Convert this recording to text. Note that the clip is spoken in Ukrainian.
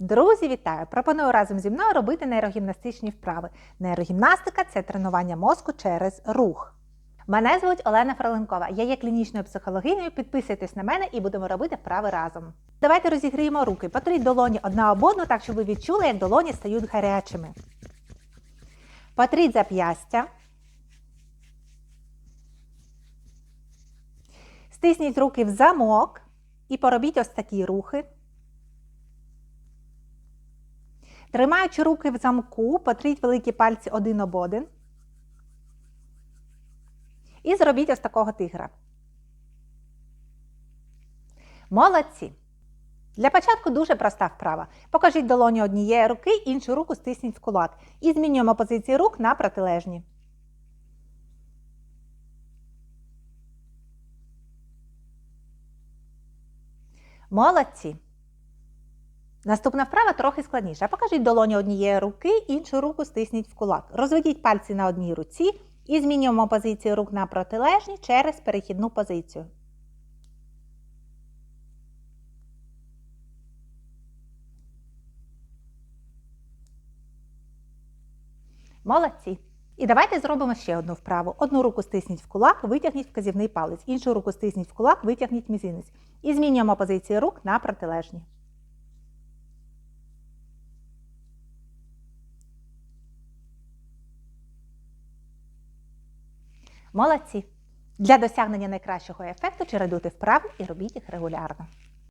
Друзі, вітаю! Пропоную разом зі мною робити нейрогімнастичні вправи. Нейрогімнастика це тренування мозку через рух. Мене звуть Олена Фроленкова. Я є клінічною психологинею. Підписуйтесь на мене і будемо робити вправи разом. Давайте розігріємо руки. Потріть долоні одна об одну, так щоб ви відчули, як долоні стають гарячими. Потріть зап'ястя. Стисніть руки в замок і поробіть ось такі рухи. Тримаючи руки в замку, потріть великі пальці один об один. І зробіть ось такого тигра. Молодці! Для початку дуже проста вправа. Покажіть долоні однієї руки, іншу руку стисніть в кулак. І змінюємо позиції рук на протилежні. Молодці! Наступна вправа трохи складніша. Покажіть долоні однієї руки, іншу руку стисніть в кулак. Розведіть пальці на одній руці і змінюємо позицію рук на протилежні через перехідну позицію. Молодці! І давайте зробимо ще одну вправу. Одну руку стисніть в кулак, витягніть вказівний палець, іншу руку стисніть в кулак, витягніть мізинець. І змінюємо позиції рук на протилежні. Молодці! Для досягнення найкращого ефекту чередуйте вправи і робіть їх регулярно.